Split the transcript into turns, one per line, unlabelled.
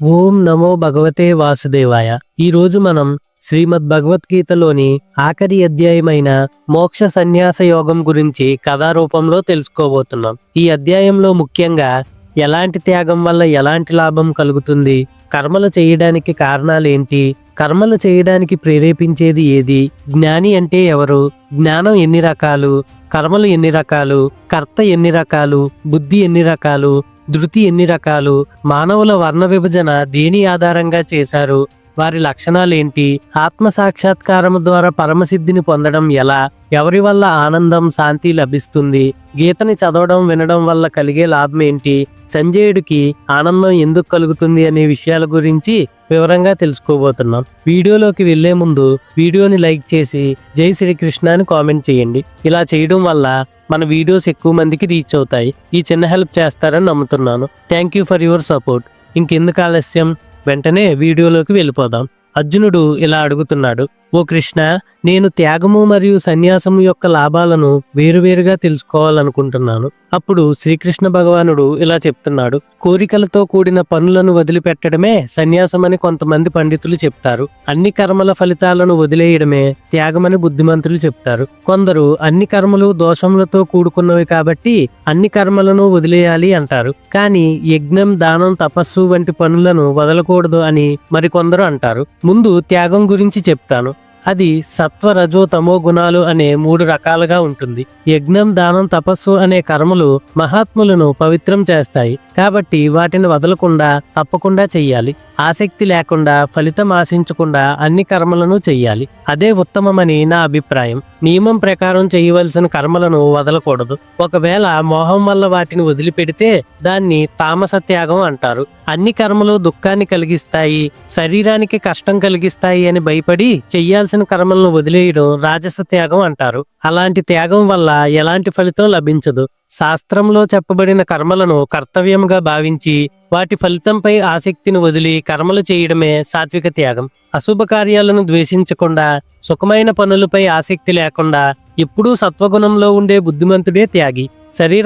ఓం నమో భగవతే వాసుదేవాయ. ఈ రోజు మనం శ్రీమద్ భగవద్గీతలోని ఆఖరి అధ్యాయమైన మోక్ష సన్యాస యోగం గురించి కథారూపంలో తెలుసుకోబోతున్నాం. ఈ అధ్యాయంలో ముఖ్యంగా ఎలాంటి త్యాగం వల్ల ఎలాంటి లాభం కలుగుతుంది కర్మలు చేయడానికి కారణాలేంటి కర్మలు చేయడానికి ప్రేరేపించేది ఏది జ్ఞాని అంటే ఎవరు జ్ఞానం ఎన్ని రకాలు కర్మలు ఎన్ని రకాలు కర్త ఎన్ని రకాలు బుద్ధి ఎన్ని రకాలు ధృతి ఎన్ని రకాలు? మానవుల వర్ణ విభజన దేని ఆధారంగా చేశారు? వారి లక్షణాలేంటి? ఆత్మ సాక్షాత్కారం ద్వారా పరమసిద్ధిని పొందడం ఎలా? ఎవరి వల్ల ఆనందం శాంతి లభిస్తుంది? గీతని చదవడం వినడం వల్ల కలిగే లాభం ఏంటి సంజయుడికి ఆనందం ఎందుకు కలుగుతుంది అనే విషయాల గురించి వివరంగా తెలుసుకోబోతున్నాం. వీడియోలోకి వెళ్ళే ముందు వీడియోని లైక్ చేసి జై శ్రీకృష్ణ అని కామెంట్ చేయండి. ఇలా చేయడం వల్ల మన వీడియోస్ ఎక్కువ మందికి రీచ్ అవుతాయి. ఈ చిన్న హెల్ప్ చేస్తారని నమ్ముతున్నాను. Thank you for your support ఇంకెందుకు ఆలస్యం? వెంటనే వీడియోలోకి వెళ్ళిపోదాం. అర్జునుడు ఇలా అడుగుతున్నాడు. ఓ కృష్ణ నేను త్యాగము మరియు సన్యాసము యొక్క లాభాలను వేరువేరుగా తెలుసుకోవాలనుకుంటున్నాను. అప్పుడు శ్రీకృష్ణ భగవానుడు ఇలా చెప్తున్నాడు. కోరికలతో కూడిన పనులను వదిలిపెట్టడమే సన్యాసమని కొంతమంది పండితులు చెప్తారు. అన్ని కర్మల ఫలితాలను వదిలేయడమే త్యాగమని బుద్ధిమంతులు చెప్తారు. కొందరు అన్ని కర్మలు దోషములతో కూడుకున్నవి కాబట్టి అన్ని కర్మలను వదిలేయాలి అంటారు. కానీ యజ్ఞం దానం తపస్సు వంటి పనులను వదలకూడదు అని మరికొందరు అంటారు. ముందు త్యాగం గురించి చెప్తాను. అది సత్వ రజో తమో గుణాలు అనే మూడు రకాలుగా ఉంటుంది. యజ్ఞం దానం తపస్సు అనే కర్మలు మహాత్ములను పవిత్రం చేస్తాయి. కాబట్టి వాటిని వదలకుండా తప్పకుండా చెయ్యాలి. ఆసక్తి లేకుండా ఫలితం ఆశించకుండా అన్ని కర్మలను చెయ్యాలి. అదే ఉత్తమమని నా అభిప్రాయం. నియమం ప్రకారం చేయవలసిన కర్మలను వదలకూడదు. ఒకవేళ మోహం వల్ల వాటిని వదిలిపెడితే దాన్ని తామస త్యాగం అంటారు. అన్ని కర్మలు దుఃఖాన్ని కలిగిస్తాయి శరీరానికి కష్టం కలిగిస్తాయి అని భయపడి చెయ్యాల్సిన కర్మలను వదిలేయడం రాజస త్యాగం అంటారు. అలాంటి త్యాగం వల్ల ఎలాంటి ఫలితం లభించదు. శాస్త్రంలో చెప్పబడిన కర్మలను కర్తవ్యంగా భావించి వాటి ఫలితంపై ఆసక్తిని వదిలి కర్మలు చేయడమే సాత్విక త్యాగం. అశుభ కార్యాలను ద్వేషించకుండా సుఖమైన పనులపై ఆసక్తి లేకుండా ఎప్పుడూ సత్వగుణంలో ఉండే బుద్ధిమంతుడే త్యాగి. శరీరం